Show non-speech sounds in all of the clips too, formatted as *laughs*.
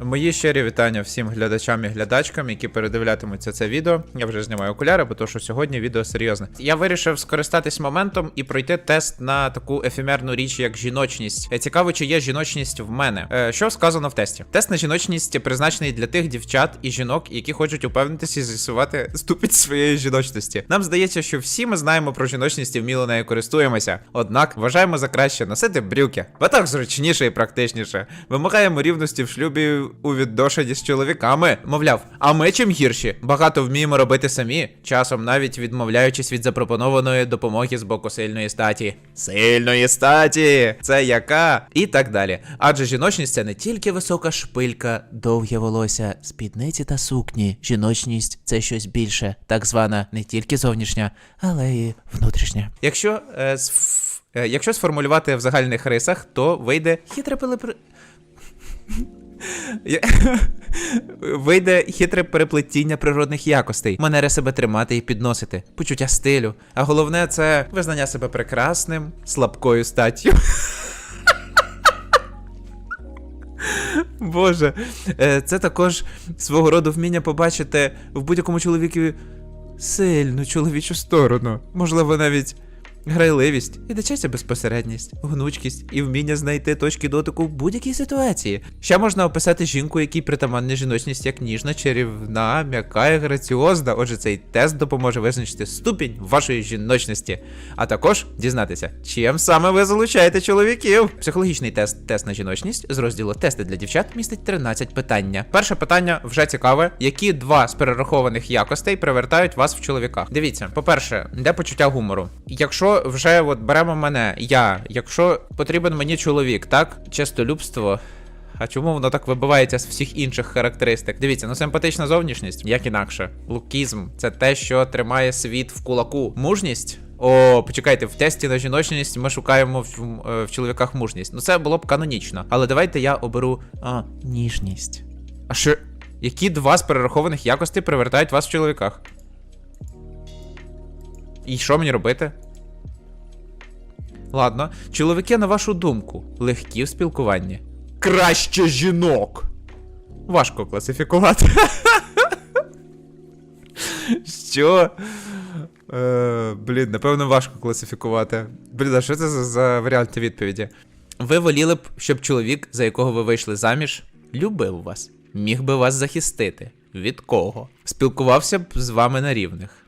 Мої щирі вітання всім глядачам і глядачкам, які передивлятимуться це відео. Я вже знімаю окуляри, бо то, що сьогодні відео серйозне. Я вирішив скористатись моментом і пройти тест на таку ефемерну річ, як жіночність. Е, Цікаво, чи є жіночність в мене. Е, Що сказано в тесті? Тест на жіночність призначений для тих дівчат і жінок, які хочуть упевнитися і з'ясувати ступінь своєї жіночності. Нам здається, що всі ми знаємо про жіночність і вміло нею користуємося. Однак вважаємо за краще носити брюки, бо так зручніше і практичніше. Вимагаємо рівності в шлюбі у відношенні з чоловіками. Мовляв, а ми чим гірші? Багато вміємо робити самі, часом навіть відмовляючись від запропонованої допомоги з боку сильної статі. Сильної статі! Це яка? І так далі. Адже жіночність це не тільки висока шпилька, довге волосся, спідниці та сукні. Жіночність це щось більше, так звана не тільки зовнішня, але й внутрішня. Якщо е, е, якщо сформулювати в загальних рисах, то вийде хитре пелепри... *laughs* Вийде хитре переплетіння природних якостей, манери себе тримати і підносити, почуття стилю. А головне це визнання себе прекрасним, слабкою статтю. *laughs* Боже, Е, це також свого роду вміння побачити в будь-якому чоловікові сильну чоловічу сторону, можливо, навіть грайливість і безпосередність, гнучкість і вміння знайти точки дотику в будь-якій ситуації. Ще можна описати жінку, якій притаманна жіночність як ніжна, чарівна, м'яка і граціозна. Отже, цей тест допоможе визначити ступінь вашої жіночності, а також дізнатися, чим саме ви залучаєте чоловіків. Психологічний тест тест на жіночність з розділу тести для дівчат містить 13 питання. Перше питання вже цікаве: які два з перерахованих якостей привертають вас в чоловіках? Дивіться, по-перше, де почуття гумору. Якщо вже от беремо мене, я, якщо потрібен мені чоловік, так, чистолюбство. А чому воно так вибивається з всіх інших характеристик? Дивіться, ну симпатична зовнішність, як інакше. Лукізм це те, що тримає світ в кулаку. Мужність. О, почекайте, в тесті на жіночність ми шукаємо в, е, в чоловіках мужність. Ну це було б канонічно. Але давайте я оберу а, ніжність. А що? Які два з перерахованих якостей привертають вас в чоловіках? І що мені робити? Ладно, чоловіки, на вашу думку, легкі в спілкуванні. Краще жінок. Важко класифікувати. *laughs* Що? Е, блін, напевно, важко класифікувати. Блін, а що це за, за варіанти відповіді? Ви воліли б, щоб чоловік, за якого ви вийшли заміж, любив вас, міг би вас захистити. Від кого? Спілкувався б з вами на рівних.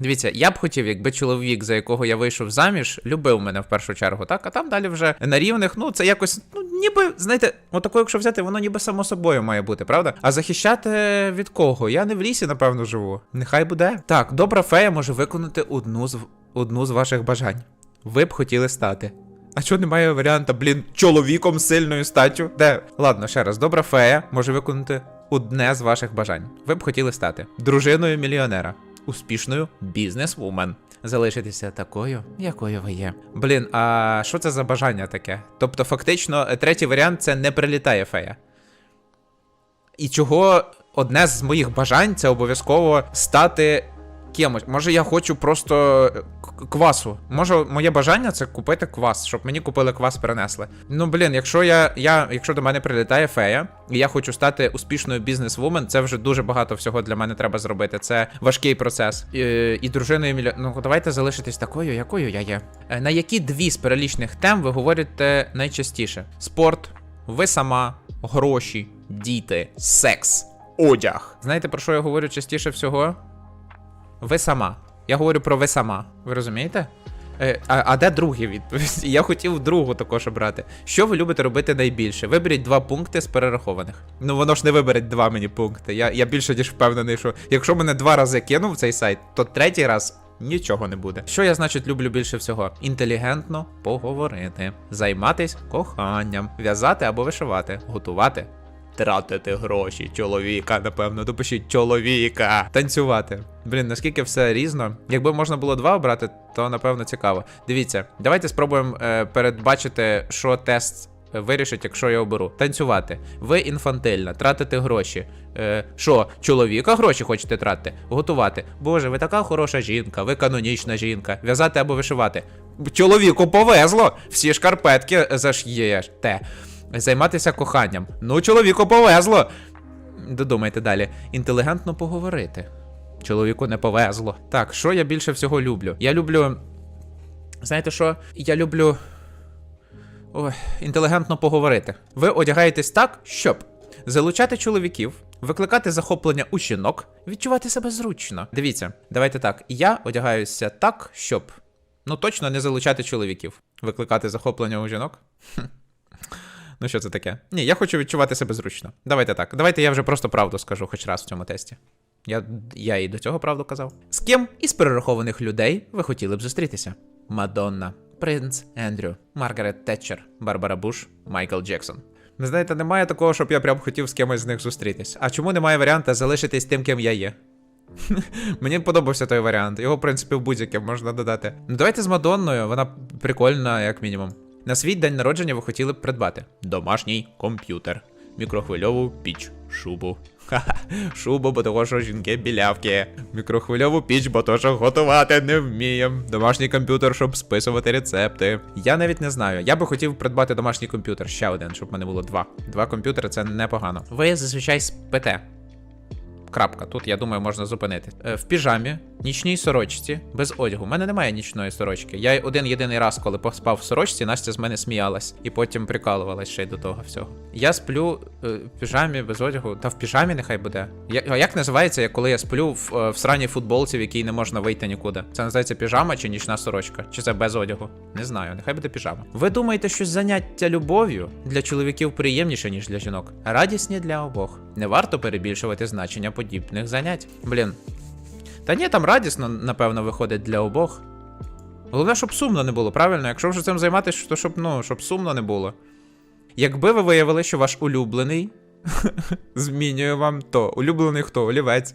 Дивіться, я б хотів, якби чоловік, за якого я вийшов заміж, любив мене в першу чергу, так? А там далі вже на рівних, ну це якось, ну ніби, знаєте, отако, якщо взяти, воно ніби само собою має бути, правда? А захищати від кого? Я не в лісі, напевно, живу. Нехай буде. Так, добра фея може виконати одну з одну з ваших бажань. Ви б хотіли стати. А чого немає варіанта, блін, чоловіком сильною статтю? Де? Ладно, ще раз, добра фея може виконати одне з ваших бажань. Ви б хотіли стати дружиною мільйонера, успішною бізнесвумен. Залишитися такою, якою ви є. Блін, а що це за бажання таке? Тобто, фактично, третій варіант це не прилітає фея. І чого одне з моїх бажань це обов'язково стати кимось. Може, я хочу просто е, квасу. Може, моє бажання це купити квас, щоб мені купили квас, принесли. Ну блін, якщо я, я якщо до мене прилітає фея, і я хочу стати успішною бізнес-вумен, це вже дуже багато всього для мене треба зробити. Це важкий процес. І, і дружиною мільйон. Ну давайте залишитись такою, якою я є. Е, На які дві з перелічних тем ви говорите найчастіше: спорт, ви сама, гроші, діти, секс, одяг. Знаєте про що я говорю частіше всього? Ви сама. Я говорю про ви сама. Ви розумієте? Е, а, а де другий відповідь? *laughs* Я хотів другу також обрати. Що ви любите робити найбільше? Виберіть два пункти з перерахованих. Ну воно ж не вибереть два мені пункти. Я, я більше ніж впевнений, що якщо мене два рази кинув цей сайт, то третій раз. Нічого не буде. Що я, значить, люблю більше всього? Інтелігентно поговорити, займатись коханням, в'язати або вишивати, готувати, Тратити гроші, чоловіка, напевно, допишіть чоловіка. Танцювати. Блін, наскільки все різно. Якби можна було два обрати, то напевно цікаво. Дивіться, давайте спробуємо е, передбачити, що тест вирішить, якщо я оберу. Танцювати. Ви інфантильна, тратити гроші. Е, Що, чоловіка гроші хочете тратити? Готувати. Боже, ви така хороша жінка, ви канонічна жінка. В'язати або вишивати. Чоловіку повезло! Всі шкарпетки заш'єте. Займатися коханням. Ну, чоловіку повезло. Додумайте далі. Інтелігентно поговорити. Чоловіку не повезло. Так, що я більше всього люблю? Я люблю. Знаєте що? Я люблю. Ой, інтелігентно поговорити. Ви одягаєтесь так, щоб залучати чоловіків, викликати захоплення у жінок, відчувати себе зручно. Дивіться, давайте так. Я одягаюся так, щоб ну точно не залучати чоловіків, викликати захоплення у жінок. Хм. Ну що це таке? Ні, я хочу відчувати себе зручно. Давайте так. Давайте я вже просто правду скажу хоч раз в цьому тесті. Я, я і до цього правду казав. З ким із перерахованих людей ви хотіли б зустрітися? Мадонна, принц Ендрю, Маргарет Тетчер, Барбара Буш, Майкл Джексон. Ви знаєте, немає такого, щоб я прям хотів з кимось з них зустрітись. А чому немає варіанта залишитись тим, ким я є? *laughs* Мені подобався той варіант. Його, в принципі, в будь-яким можна додати. Ну давайте з Мадонною, вона прикольна, як мінімум. На свій день народження ви хотіли б придбати домашній комп'ютер, мікрохвильову піч, шубу. Ха-ха, шубу, бо того, що жінки білявки. Мікрохвильову піч, бо то, що готувати не вмієм. Домашній комп'ютер, щоб списувати рецепти. Я навіть не знаю. Я би хотів придбати домашній комп'ютер, ще один, щоб в мене було два. Два комп'ютери це непогано. Ви зазвичай спите. Крапка. Тут, я думаю, можна зупинити. Е, в піжамі, нічній сорочці, без одягу. У мене немає нічної сорочки. Я один єдиний раз, коли поспав в сорочці, Настя з мене сміялась і потім прикалувалась ще й до того всього. Я сплю е, в піжамі без одягу. Та в піжамі нехай буде. А як називається, коли я сплю в, е, в сраній футболці, в якій не можна вийти нікуди? Це називається піжама чи нічна сорочка? Чи це без одягу? Не знаю, нехай буде піжама. Ви думаєте, що заняття любов'ю для чоловіків приємніше, ніж для жінок? Радісні для обох. Не варто перебільшувати значення подібних занять. Блін. Та ні, там радісно, напевно, виходить для обох. Головне, щоб сумно не було, правильно? Якщо вже цим займатися, то щоб, ну, щоб сумно не було. Якби ви виявили, що ваш улюблений *laughs* змінює вам то. Улюблений хто? Олівець.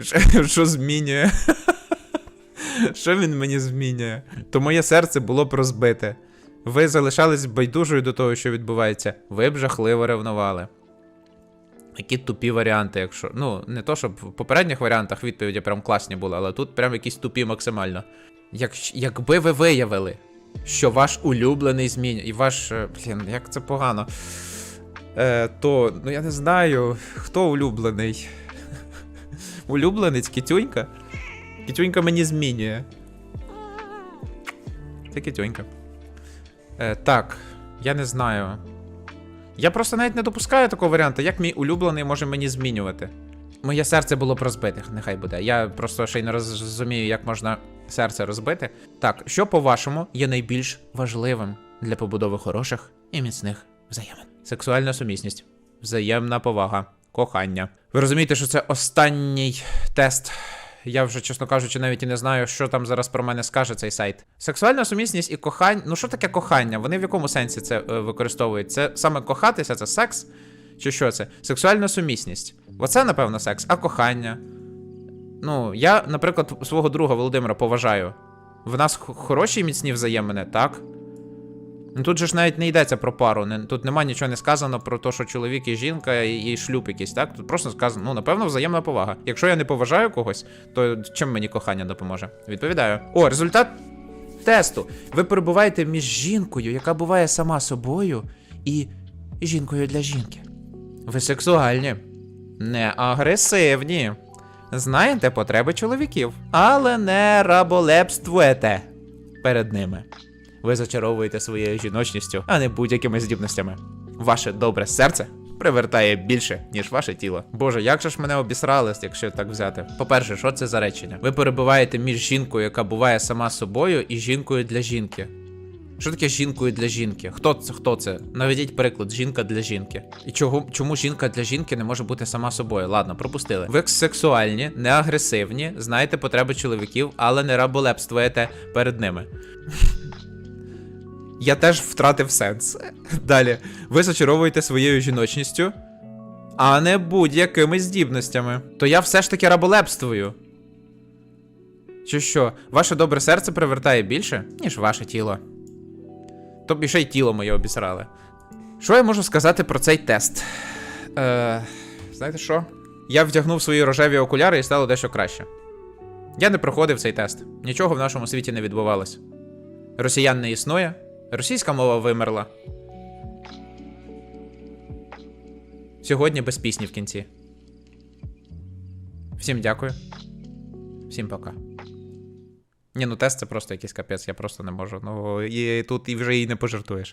Що- Що змінює? *laughs* Що він мені змінює? То моє серце було б розбите. Ви залишались байдужою до того, що відбувається. Ви б жахливо ревнували. Які тупі варіанти, якщо. Ну, не то, щоб в попередніх варіантах відповіді прям класні були, але тут прям якісь тупі максимально. Як, якби ви виявили, що ваш улюблений змінює, і ваш. е, Блін, як це погано. Е, то, ну я не знаю, хто улюблений. *laughs* Улюбленець Кітюнька? Кітюнька мені змінює. Це Кітюнька. Е, так, я не знаю. Я просто навіть не допускаю такого варіанту, як мій улюблений може мені змінювати. Моє серце було б розбите, нехай буде. Я просто ще й не розумію, як можна серце розбити. Так, що по-вашому є найбільш важливим для побудови хороших і міцних взаємин? Сексуальна сумісність, взаємна повага, кохання. Ви розумієте, що це останній тест. Я вже, чесно кажучи, навіть і не знаю, що там зараз про мене скаже цей сайт. Сексуальна сумісність і кохання. Ну що таке кохання? Вони в якому сенсі це е, використовують? Це саме кохатися, це секс? Чи що це? Сексуальна сумісність. Оце, напевно, секс, а кохання. Ну, я, наприклад, свого друга Володимира поважаю. В нас хороші і міцні взаємини, так? Ну тут же ж навіть не йдеться про пару. Не, тут нема нічого не сказано про те, що чоловік і жінка і, і шлюб якийсь, так? Тут просто сказано, ну, напевно, взаємна повага. Якщо я не поважаю когось, то чим мені кохання допоможе? Відповідаю. О, результат тесту. Ви перебуваєте між жінкою, яка буває сама собою, і жінкою для жінки. Ви сексуальні, не агресивні. Знаєте потреби чоловіків, але не раболепствуєте перед ними. Ви зачаровуєте своєю жіночністю, а не будь-якими здібностями. Ваше добре серце привертає більше, ніж ваше тіло. Боже, як же ж мене обісрали, якщо так взяти? По-перше, що це за речення? Ви перебуваєте між жінкою, яка буває сама собою, і жінкою для жінки. Що таке жінкою для жінки? Хто це? Хто це? Наведіть приклад, жінка для жінки. І чого, чому жінка для жінки не може бути сама собою? Ладно, пропустили. Ви сексуальні, не агресивні, знаєте потреби чоловіків, але не раболепствуєте перед ними. Я теж втратив сенс. Далі. Ви зачаровуєте своєю жіночністю, а не будь-якими здібностями. То я все ж таки раболепствую. Чи що, ваше добре серце привертає більше, ніж ваше тіло. Тобі ще й тіло моє обісрали. Що я можу сказати про цей тест? Е, знаєте що? Я вдягнув свої рожеві окуляри і стало дещо краще. Я не проходив цей тест. Нічого в нашому світі не відбувалось. Росіян не існує, Російська мова вимерла. Сьогодні без пісні в кінці. Всім дякую. Всім пока. Ні, ну тест це просто якийсь капець, я просто не можу. Ну і тут і вже і не пожартуєш.